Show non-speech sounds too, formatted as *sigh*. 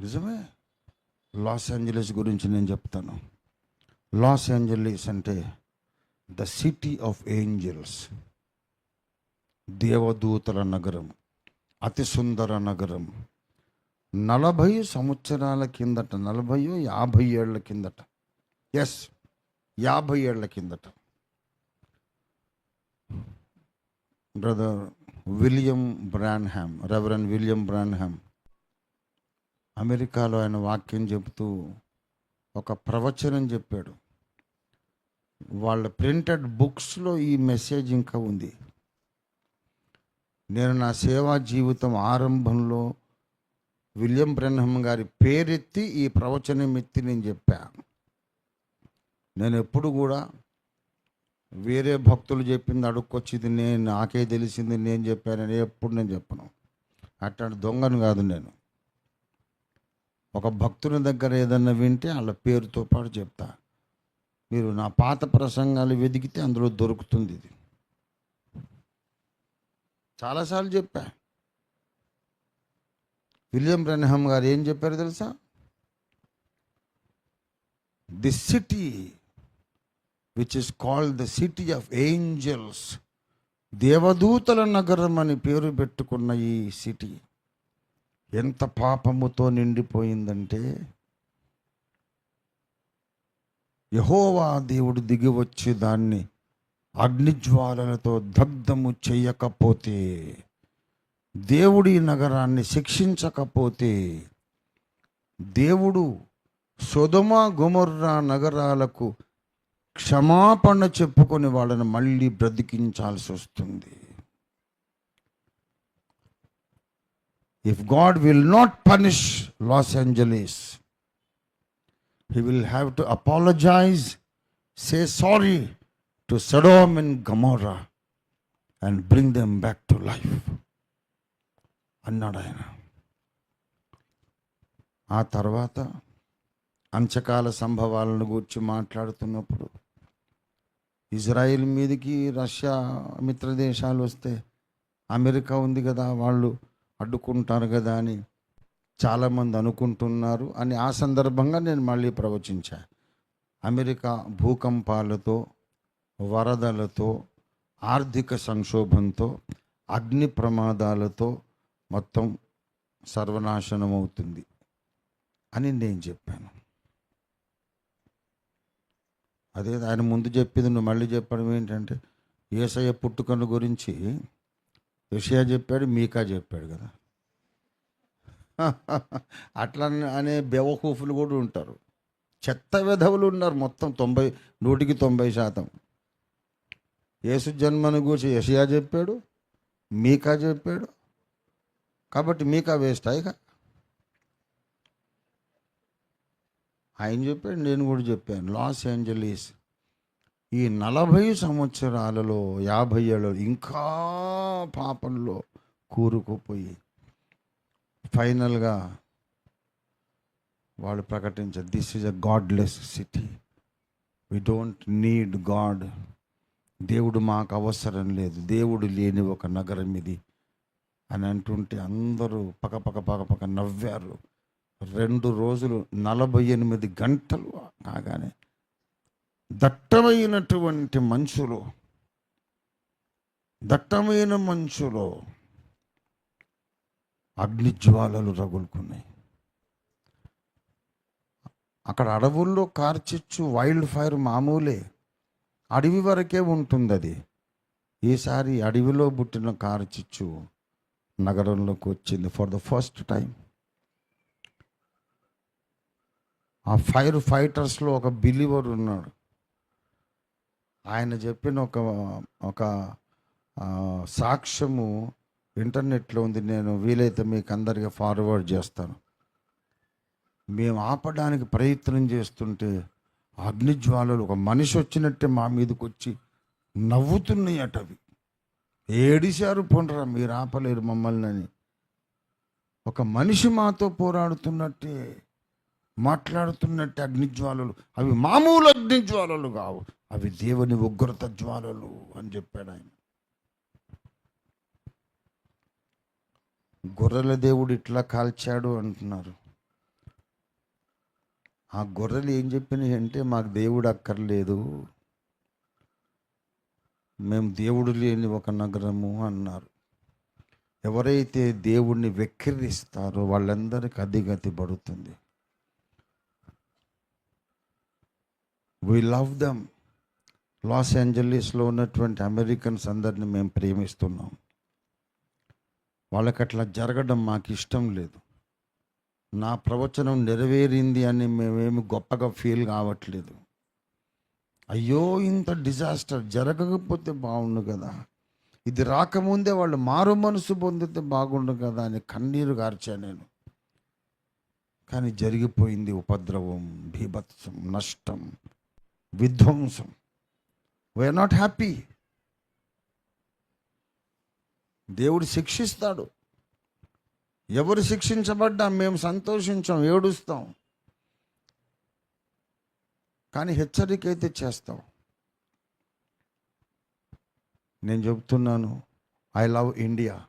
నిజమే? Loss Angeles గురించి నేను చెప్తాను. లాస్ ఏంజలీస్ అంటే ద సిటీ ఆఫ్ ఏంజల్స్ దేవదూతల నగరం అతి సుందర నగరం. నలభై సంవత్సరాల కిందట నలభై యాభై ఏళ్ళ కిందట. ఎస్ యాభై ఏళ్ళ కిందట. Brother William Branham reverend William Branham అమెరికాలో ఆయన వాక్యం చెబుతూ ఒక ప్రవచనం చెప్పాడు. వాళ్ళ ప్రింటెడ్ బుక్స్లో ఈ మెసేజ్ ఇంకా ఉంది. నేను నా సేవా జీవితం ఆరంభంలో విలియం బ్రహ్మ గారి పేరెత్తి ఈ ప్రవచనం ఎత్తి నేను చెప్పా. నేను ఎప్పుడు కూడా వేరే భక్తులు చెప్పింది అడుక్కొచ్చింది నేను నాకే తెలిసింది నేను చెప్పానని ఎప్పుడు నేను చెప్పను. అట్లాంటి దొంగను కాదు నేను. ఒక భక్తుని దగ్గర ఏదన్నా వింటే వాళ్ళ పేరుతో పాటు చెప్తా. మీరు నా పాత ప్రసంగాలు వెతికితే అందులో దొరుకుతుంది ఇది. చాలాసార్లు చెప్పా. విలియం బ్రహ్మ గారు ఏం చెప్పారు తెలుసా? The city which is called the city of angels దేవదూతల నగరం అని పేరు పెట్టుకున్న ఈ సిటీ ఎంత పాపముతో నిండిపోయిందంటే యహోవా దేవుడు దిగి వచ్చి దాన్ని అగ్నిజ్వాలలతో దగ్ధము చెయ్యకపోతే దేవుడి నగరాన్ని శిక్షించకపోతే దేవుడు సొదమ గుమర్రా నగరాలకు క్షమాపణ చెప్పుకొని వాళ్ళని మళ్ళీ బ్రతికించాల్సి వస్తుంది. If God will not punish Los Angeles he will have to apologise say sorry to Sodom in Gomorrah and bring them back to life అన్నాడు ఆయన. ఆ తర్వాత అంచకాల సంభవాలను గురించి మాట్లాడుతున్నప్పుడు ఇజ్రాయిల్ మీదకి రష్యా మిత్ర దేశాలు వస్తే అమెరికా ఉంది కదా వాళ్ళు అడ్డుకుంటారు కదా అని చాలామంది అనుకుంటున్నారు అని ఆ సందర్భంగా నేను మళ్ళీ ప్రవచించా. అమెరికా భూకంపాలతో వరదలతో ఆర్థిక సంక్షోభంతో అగ్ని ప్రమాదాలతో మొత్తం సర్వనాశనం అవుతుంది అని నేను చెప్పాను. అదే ఆయన ముందు చెప్పింది నువ్వు మళ్ళీ చెప్పడం ఏంటంటే ఏసయ్య పుట్టుకను గురించి విషయా చెప్పాడు మీకా చెప్పాడు కదా. *laughs* అట్లా అనే బెవకూఫులు కూడా ఉంటారు. చెత్త విధవులు ఉన్నారు మొత్తం తొంభై నూటికి తొంభై శాతం. యేసు జన్మను గురించి యషియా చెప్పాడు మీకా చెప్పాడు. కాబట్టి మీకా వేస్ట్ ఇక? ఆయన చెప్పాడు నేను కూడా చెప్పాను. లాస్ ఏంజలీస్ ఈ నలభై సంవత్సరాలలో యాభై ఏళ్ళు ఇంకా పాపంలో కూరుకుపోయి ఫైనల్గా వాళ్ళు ప్రకటించారు this is a godless city we don't need God దేవుడు మాకు అవసరం లేదు. దేవుడు లేని ఒక నగరం ఇది. అని అంటుంటే అందరూ పక్కపక్క పక్క నవ్వారు. రెండు రోజులు నలభై ఎనిమిది గంటలు కాగానే దట్టమైనటువంటి మంచులో దట్టమైన మంచులో అగ్నిజ్వాలలు రగులుకున్నాయి. అక్కడ అడవుల్లో కార్చిచ్చు వైల్డ్ ఫైర్ మామూలే. అడవి వరకే ఉంటుంది అది ఈసారి అడవిలో పుట్టిన కార్చిచ్చు నగరంలోకి వచ్చింది ఫర్ ద ఫస్ట్ టైం ఆ ఫైర్ ఫైటర్స్లో ఒక బిలీవర్ ఉన్నాడు. ఆయన చెప్పిన ఒక ఒక సాక్ష్యము ఇంటర్నెట్లో ఉంది. నేను వీలైతే మీకు అందరికీ ఫార్వర్డ్ చేస్తాను. మేము ఆపడానికి ప్రయత్నం చేస్తుంటే అగ్నిజ్వాలలు ఒక మనిషి వచ్చినట్టే మా మీదకి వచ్చి నవ్వుతున్నాయి అట అవి. ఏడిశారు పొండరా మీరు ఆపలేరు మమ్మల్ని అని. ఒక మనిషి మాతో పోరాడుతున్నట్టే మాట్లాడుతున్నట్టు అగ్నిజ్వాలలు అవి మామూలు అగ్నిజ్వాలలు కావు. అవి దేవుని ఉగ్రత జ్వాలలు అని చెప్పాడు ఆయన. గొర్రెల దేవుడు ఇట్లా కాల్చాడు అంటున్నారు. ఆ గొర్రెలు ఏం చెప్పినాయి అంటే మాకు దేవుడు అక్కర్లేదు. మేము దేవుడు లేని ఒక నగరము అన్నారు. ఎవరైతే దేవుణ్ణి వెక్కిరిస్తారో వాళ్ళందరికీ అధిగతి పడుతుంది. వీ లవ్ దమ్ లాస్ ఏంజలీస్లో ఉన్నటువంటి అమెరికన్స్ అందరిని మేము ప్రేమిస్తున్నాం. వాళ్ళకి అట్లా జరగడం మాకు ఇష్టం లేదు. నా ప్రవచనం నెరవేరింది అని మేమేమి గొప్పగా ఫీల్ కావట్లేదు. అయ్యో ఇంత డిజాస్టర్ జరగకపోతే బాగుండు కదా. ఇది రాకముందే వాళ్ళు మారు మనసు పొందితే బాగుండు కదా అని కన్నీరు గార్చా నేను. కానీ జరిగిపోయింది ఉపద్రవం భీభత్సం నష్టం. విధ్వంసం. వీఆర్ నాట్ హ్యాపీ దేవుడు శిక్షిస్తాడు. ఎవరు శిక్షించబడ్డా మేము సంతోషించాం ఏడుస్తాం. కానీ హెచ్చరిక అయితే చేస్తాం. నేను చెప్తున్నాను ఐ లవ్ ఇండియా